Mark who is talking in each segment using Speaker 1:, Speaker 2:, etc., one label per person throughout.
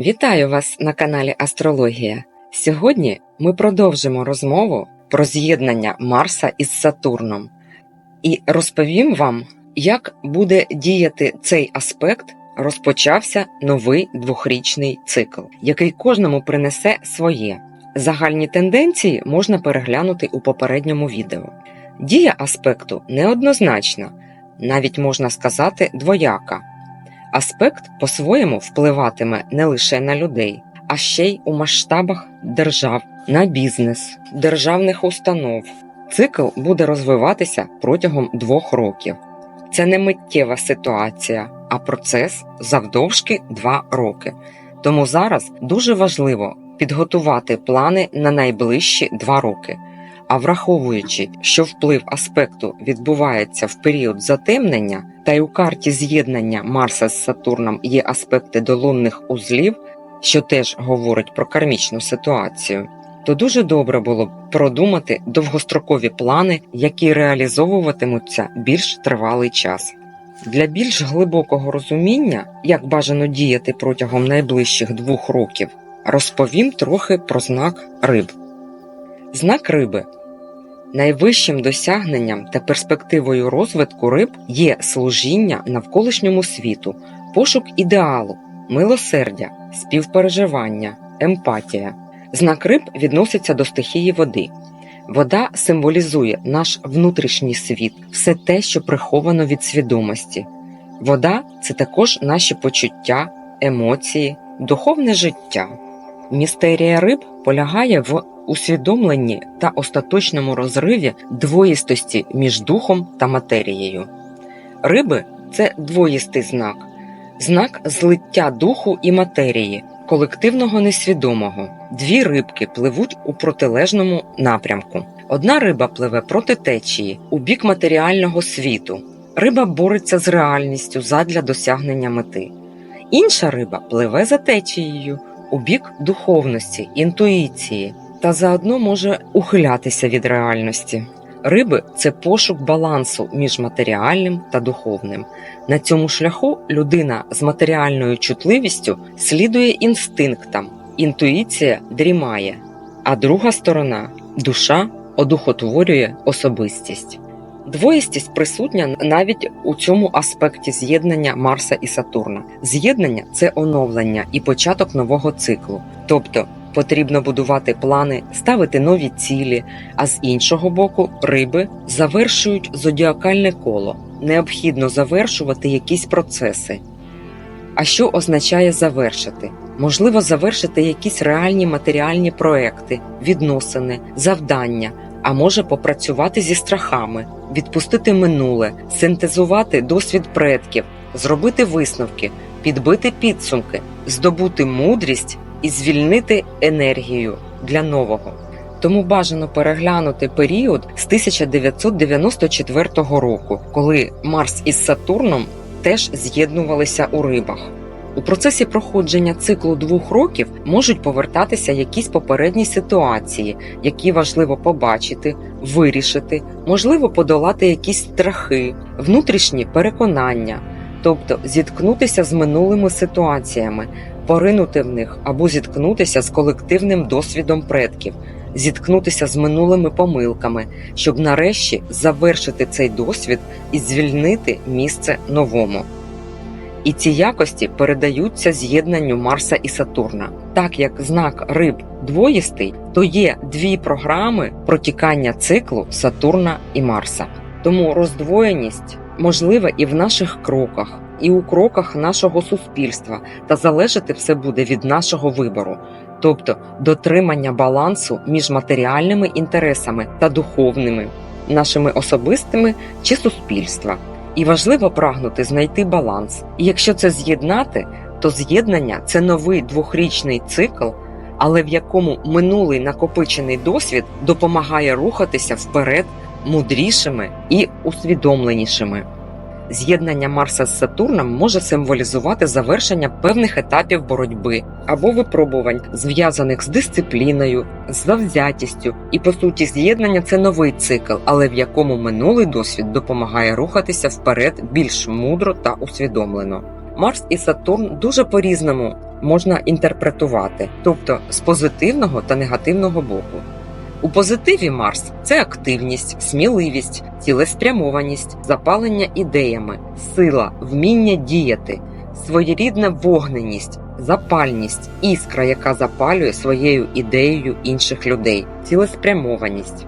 Speaker 1: Вітаю вас на каналі Астрологія. Сьогодні ми продовжимо розмову про з'єднання Марса із Сатурном і розповім вам, як буде діяти цей аспект. Розпочався новий двохрічний цикл, який кожному принесе своє. Загальні тенденції можна переглянути у попередньому відео. Дія аспекту неоднозначна, навіть можна сказати двояка. Аспект по-своєму впливатиме не лише на людей, а ще й у масштабах держав, на бізнес, державних установ. Цикл буде розвиватися протягом двох років. Це не миттєва ситуація, а процес завдовжки два роки. Тому зараз дуже важливо підготувати плани на найближчі два роки. А враховуючи, що вплив аспекту відбувається в період затемнення, та й у карті з'єднання Марса з Сатурном є аспекти до лунних узлів, що теж говорить про кармічну ситуацію, то дуже добре було б продумати довгострокові плани, які реалізовуватимуться більш тривалий час. Для більш глибокого розуміння, як бажано діяти протягом найближчих двох років, розповім трохи про знак риб. Знак риби Найвищим досягненням та перспективою розвитку риб є служіння навколишньому світу, пошук ідеалу, милосердя, співпереживання, емпатія. Знак риб відноситься до стихії води. Вода символізує наш внутрішній світ, все те, що приховано від свідомості. Вода це також наші почуття, емоції, духовне життя. Містерія риб полягає в усвідомленні та остаточному розриві двоїстості між духом та матерією. Риби це двоїстий знак, знак злиття духу і матерії, колективного несвідомого. Дві рибки пливуть у протилежному напрямку. Одна риба пливе проти течії у бік матеріального світу. Риба бореться з реальністю задля досягнення мети. Інша риба пливе за течією у бік духовності, інтуїції та заодно може ухилятися від реальності. Риби це пошук балансу між матеріальним та духовним. На цьому шляху людина з матеріальною чутливістю слідує інстинктам, інтуїція дрімає, а друга сторона душа одухотворює особистість. Двоїстість присутня навіть у цьому аспекті з'єднання Марса і Сатурна. З'єднання це оновлення і початок нового циклу, тобто потрібно будувати плани, ставити нові цілі, а з іншого боку, риби завершують зодіакальне коло. Необхідно завершувати якісь процеси. А що означає завершити? Можливо, завершити якісь реальні матеріальні проекти, відносини, завдання, а може попрацювати зі страхами, відпустити минуле, синтезувати досвід предків, зробити висновки, підбити підсумки, здобути мудрість і звільнити енергію для нового. Тому бажано переглянути період з 1994 року, коли Марс із Сатурном теж з'єднувалися у рибах. У процесі проходження циклу двох років можуть повертатися якісь попередні ситуації, які важливо побачити, вирішити, можливо, подолати якісь страхи, внутрішні переконання, тобто зіткнутися з минулими ситуаціями, поринути в них або зіткнутися з колективним досвідом предків, зіткнутися з минулими помилками, щоб нарешті завершити цей досвід і звільнити місце новому. І ці якості передаються з'єднанню Марса і Сатурна. Так як знак риб двоїстий, то є дві програми протікання циклу Сатурна і Марса. Тому роздвоєність можлива і в наших кроках, і у кроках нашого суспільства, та залежати все буде від нашого вибору, тобто дотримання балансу між матеріальними інтересами та духовними, нашими особистими чи суспільства. І важливо прагнути знайти баланс. І якщо це з'єднати, то з'єднання це новий двохрічний цикл, але в якому минулий накопичений досвід допомагає рухатися вперед мудрішими і усвідомленішими. З'єднання Марса з Сатурном може символізувати завершення певних етапів боротьби або випробувань, зв'язаних з дисципліною, з завзятістю. І по суті, з'єднання це новий цикл, але в якому минулий досвід допомагає рухатися вперед більш мудро та усвідомлено. Марс і Сатурн дуже по-різному можна інтерпретувати, тобто з позитивного та негативного боку. У позитиві Марс це активність, сміливість, цілеспрямованість, запалення ідеями, сила, вміння діяти, своєрідна вогненість, запальність, іскра, яка запалює своєю ідеєю інших людей, цілеспрямованість.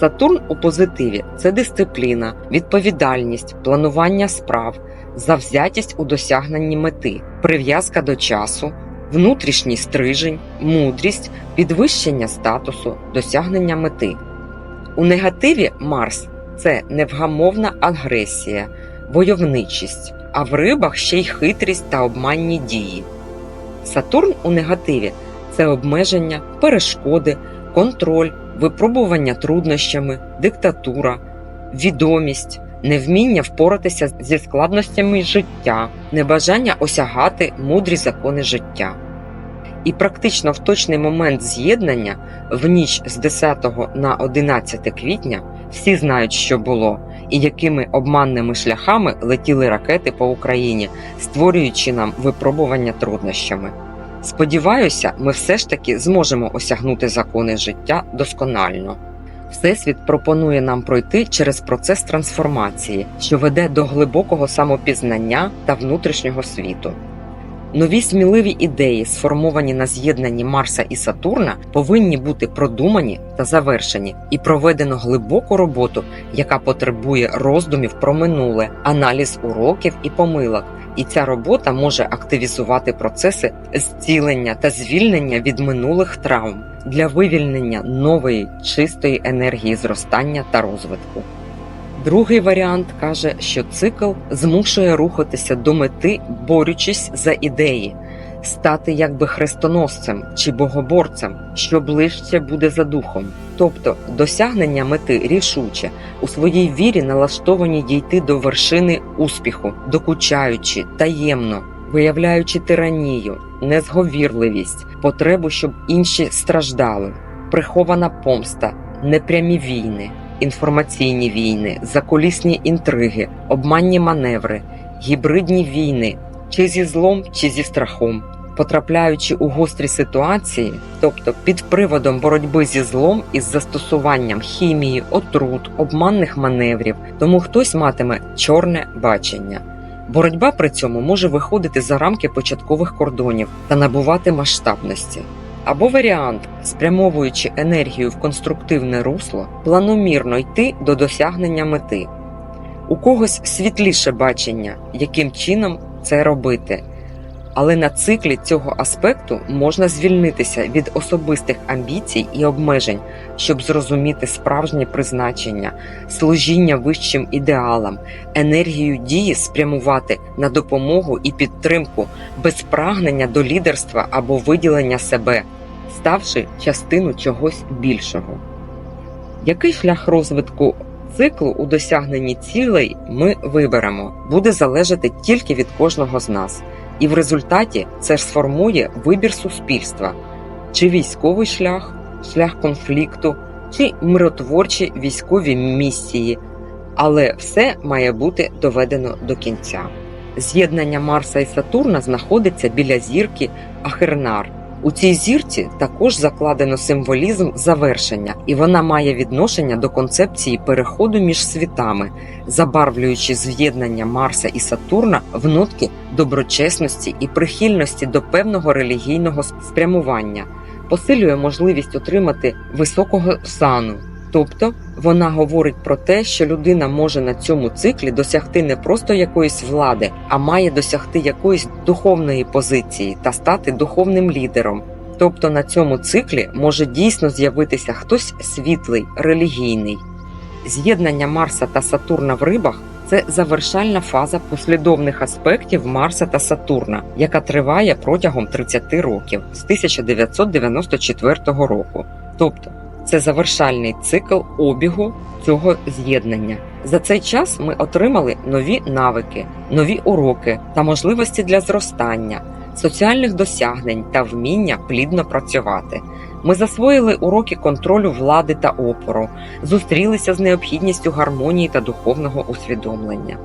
Speaker 1: Сатурн у позитиві це дисципліна, відповідальність, планування справ, завзятість у досягненні мети, прив'язка до часу, внутрішній стрижень, мудрість, підвищення статусу, досягнення мети. У негативі Марс це невгамовна агресія, войовничість, а в рибах ще й хитрість та обманні дії. Сатурн у негативі це обмеження, перешкоди, контроль, випробування труднощами, диктатура, відомість, невміння впоратися зі складностями життя, небажання осягати мудрі закони життя. І практично в точний момент з'єднання в ніч з 10 на 11 квітня всі знають, що було, і якими обманними шляхами летіли ракети по Україні, створюючи нам випробування труднощами. Сподіваюся, ми все ж таки зможемо осягнути закони життя досконально. Всесвіт пропонує нам пройти через процес трансформації, що веде до глибокого самопізнання та внутрішнього світу. Нові сміливі ідеї, сформовані на з'єднанні Марса і Сатурна, повинні бути продумані та завершені, і проведено глибоку роботу, яка потребує роздумів про минуле, аналіз уроків і помилок. І ця робота може активізувати процеси зцілення та звільнення від минулих травм для вивільнення нової чистої енергії зростання та розвитку. Другий варіант каже, що цикл змушує рухатися до мети, борючись за ідеї, стати якби хрестоносцем чи богоборцем, що ближче буде за духом. Тобто досягнення мети рішуче, у своїй вірі налаштовані дійти до вершини успіху, докучаючи таємно, виявляючи тиранію, незговірливість, потребу, щоб інші страждали, прихована помста, непрямі війни інформаційні війни, закулісні інтриги, обманні маневри, гібридні війни, чи зі злом, чи зі страхом. Потрапляючи у гострі ситуації, тобто під приводом боротьби зі злом із застосуванням хімії, отрут, обманних маневрів, тому хтось матиме чорне бачення. Боротьба при цьому може виходити за рамки початкових кордонів та набувати масштабності. Або варіант, спрямовуючи енергію в конструктивне русло, планомірно йти до досягнення мети. У когось світліше бачення, яким чином це робити. Але на циклі цього аспекту можна звільнитися від особистих амбіцій і обмежень, щоб зрозуміти справжнє призначення, служіння вищим ідеалам, енергію дії спрямувати на допомогу і підтримку без прагнення до лідерства або виділення себе, ставши частину чогось більшого. Який шлях розвитку циклу у досягненні цілей ми виберемо, буде залежати тільки від кожного з нас. І в результаті це ж сформує вибір суспільства, чи військовий шлях, шлях конфлікту, чи миротворчі військові місії, але все має бути доведено до кінця. З'єднання Марса і Сатурна знаходиться біля зірки Ахернар. У цій зірці також закладено символізм завершення, і вона має відношення до концепції переходу між світами, забарвлюючи з'єднання Марса і Сатурна в нотки доброчесності і прихильності до певного релігійного спрямування, посилює можливість отримати високого сану. Тобто вона говорить про те, що людина може на цьому циклі досягти не просто якоїсь влади, а має досягти якоїсь духовної позиції та стати духовним лідером. Тобто на цьому циклі може дійсно з'явитися хтось світлий, релігійний. З'єднання Марса та Сатурна в рибах це завершальна фаза послідовних аспектів Марса та Сатурна, яка триває протягом 30 років з 1994 року. Тобто це завершальний цикл обігу цього з'єднання. За цей час ми отримали нові навики, нові уроки та можливості для зростання, соціальних досягнень та вміння плідно працювати. Ми засвоїли уроки контролю влади та опору, зустрілися з необхідністю гармонії та духовного усвідомлення.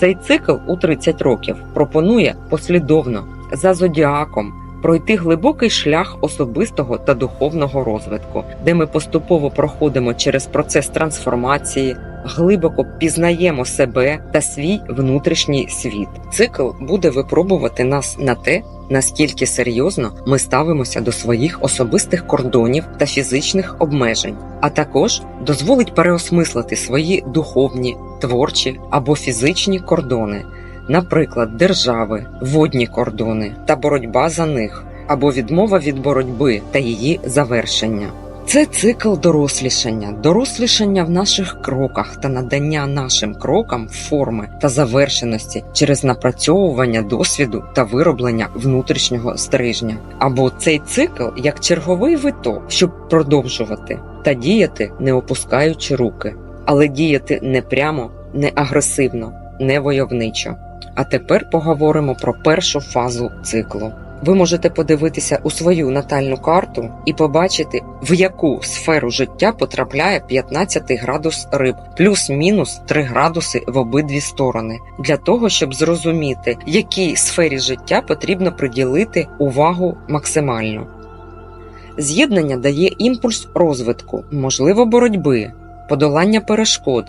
Speaker 1: Цей цикл у 30 років пропонує послідовно за зодіаком, пройти глибокий шлях особистого та духовного розвитку, де ми поступово проходимо через процес трансформації, глибоко пізнаємо себе та свій внутрішній світ. Цикл буде випробувати нас на те, наскільки серйозно ми ставимося до своїх особистих кордонів та фізичних обмежень, а також дозволить переосмислити свої духовні, творчі або фізичні кордони, наприклад, держави, водні кордони та боротьба за них, або відмова від боротьби та її завершення. Це цикл дорослішання, дорослішання в наших кроках та надання нашим крокам форми та завершеності через напрацьовування досвіду та вироблення внутрішнього стрижня. Або цей цикл як черговий виток, щоб продовжувати та діяти, не опускаючи руки, але діяти не прямо, не агресивно, не войовничо. А тепер поговоримо про першу фазу циклу. Ви можете подивитися у свою натальну карту і побачити, в яку сферу життя потрапляє 15 градус риб, плюс-мінус 3 градуси в обидві сторони, для того, щоб зрозуміти, якій сфері життя потрібно приділити увагу максимально. З'єднання дає імпульс розвитку, можливо, боротьби, подолання перешкод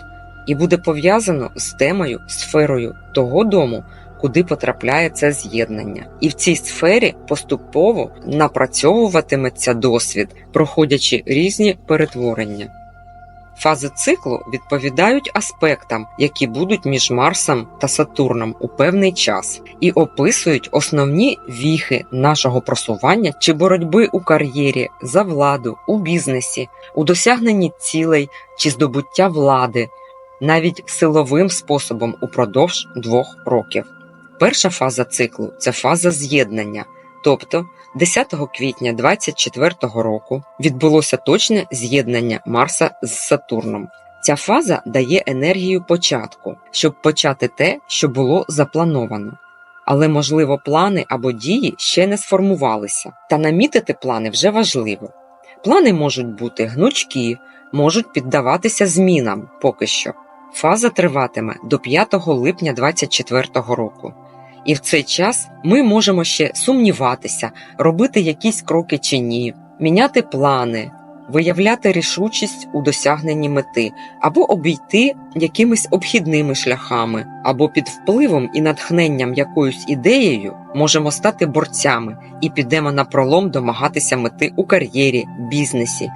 Speaker 1: і буде пов'язано з темою, сферою того дому, куди потрапляє це з'єднання. І в цій сфері поступово напрацьовуватиметься досвід, проходячи різні перетворення. Фази циклу відповідають аспектам, які будуть між Марсом та Сатурном у певний час, і описують основні віхи нашого просування чи боротьби у кар'єрі, за владу, у бізнесі, у досягненні цілей чи здобуття влади, навіть силовим способом упродовж двох років. Перша фаза циклу це фаза з'єднання, тобто 10 квітня 24 року відбулося точне з'єднання Марса з Сатурном. Ця фаза дає енергію початку, щоб почати те, що було заплановано. Але, можливо, плани або дії ще не сформувалися, та намітити плани вже важливо. Плани можуть бути гнучкі, можуть піддаватися змінам поки що. Фаза триватиме до 5 липня 2024 року. І в цей час ми можемо ще сумніватися, робити якісь кроки чи ні, міняти плани, виявляти рішучість у досягненні мети, або обійти якимись обхідними шляхами, або під впливом і натхненням якоюсь ідеєю можемо стати борцями і підемо на пролом домагатися мети у кар'єрі, бізнесі.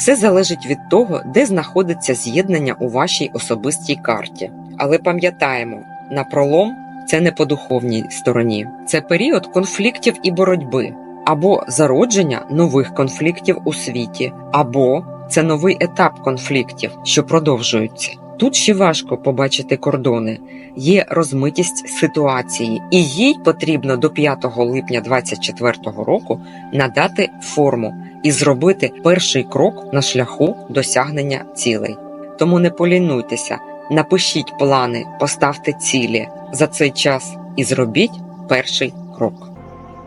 Speaker 1: Все залежить від того, де знаходиться з'єднання у вашій особистій карті. Але пам'ятаємо, на пролом це не по духовній стороні, це період конфліктів і боротьби, або зародження нових конфліктів у світі, або це новий етап конфліктів, що продовжуються. Тут ще важко побачити кордони, є розмитість ситуації, і їй потрібно до 5 липня 2024 року надати форму і зробити перший крок на шляху досягнення цілей. Тому не полінуйтеся, напишіть плани, поставте цілі за цей час і зробіть перший крок.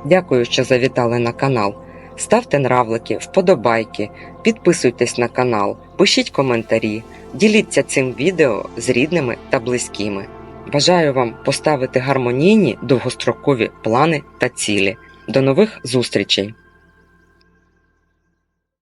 Speaker 1: Дякую, що завітали на канал. Ставте нравлики, вподобайки, підписуйтесь на канал, пишіть коментарі, діліться цим відео з рідними та близькими. Бажаю вам поставити гармонійні довгострокові плани та цілі. До нових зустрічей!